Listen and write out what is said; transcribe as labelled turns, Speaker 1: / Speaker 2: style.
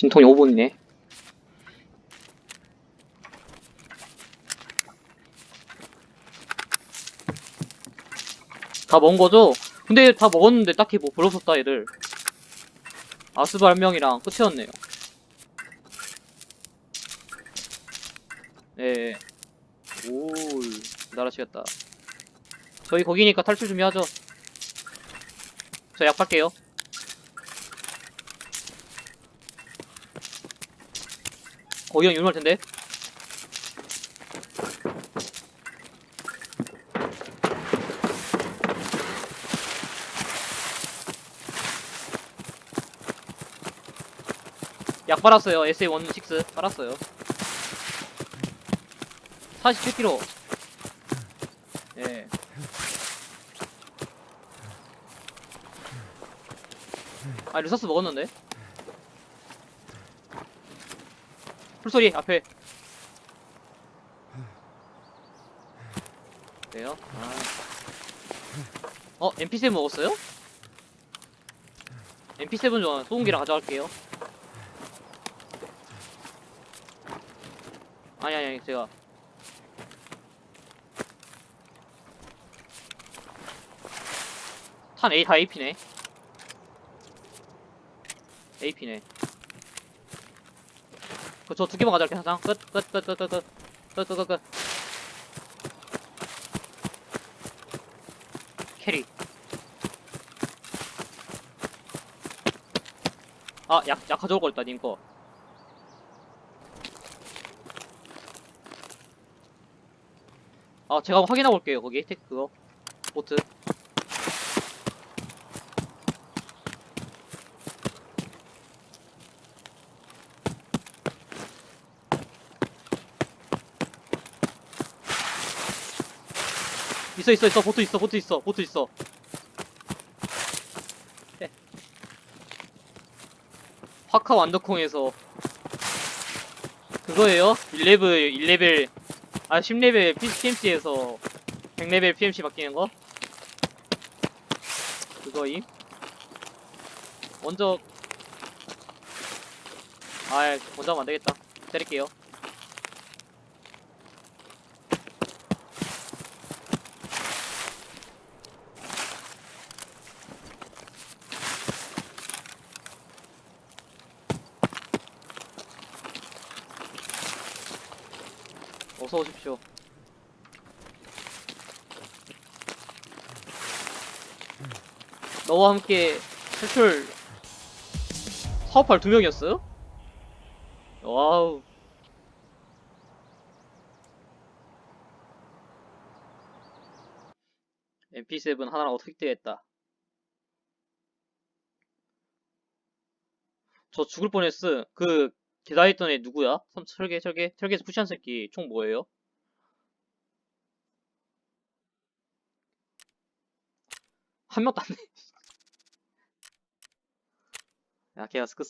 Speaker 1: 진통이 5분이네. 다 먹은 거죠? 근데 다 먹었는데 딱히 뭐 별로었다 얘들. 아스바 한 명이랑 끝이었네요. 네. 오, 날아치겠다. 저희 거기니까 탈출 준비하죠. 저 약 팔게요. 거기랑 유명할 텐데. 약 빨았어요. SA16 빨았어요. 47kg. 예. 아, 르사스 먹었는데? 풀소리, 앞에. 네요? 아. 어, MP7 먹었어요? MP7 좀 소음기랑 가져갈게요. 아니, 아니, 아니, 제가. 탄 A 다 AP네. AP네. 그저두 개만 가져갈게 항상. 끝, 끝, 끝, 끝, 끝, 끝, 끝, 끝, 끝, 끝. 캐리. 아, 약, 약 가져올 거 있다, 님 거. 아, 제가 한번 확인하고 올게요, 거기. 택, 그거. 보트. 있어 있어 있어. 보트 있어 보트 있어 보트 있어. 네. 화카 완더콩에서. 그거예요? 1레벨 1레벨. 아 10레벨 PMC에서 100레벨 PMC 바뀌는 거? 그거임? 먼저. 아 먼저 하면 안되겠다. 때릴게요 어서 오십시오. 너와 함께 탈출 사업할 두 명이었어요? 와우. MP7 하나라고 특대했다. 저 죽을 뻔했어. 그 기다렸던 애 누구야? 삼- 철개 철개 철개에서 푸시한 새끼 총 뭐예요? 한 명도 안 내. 야 걔가 스크스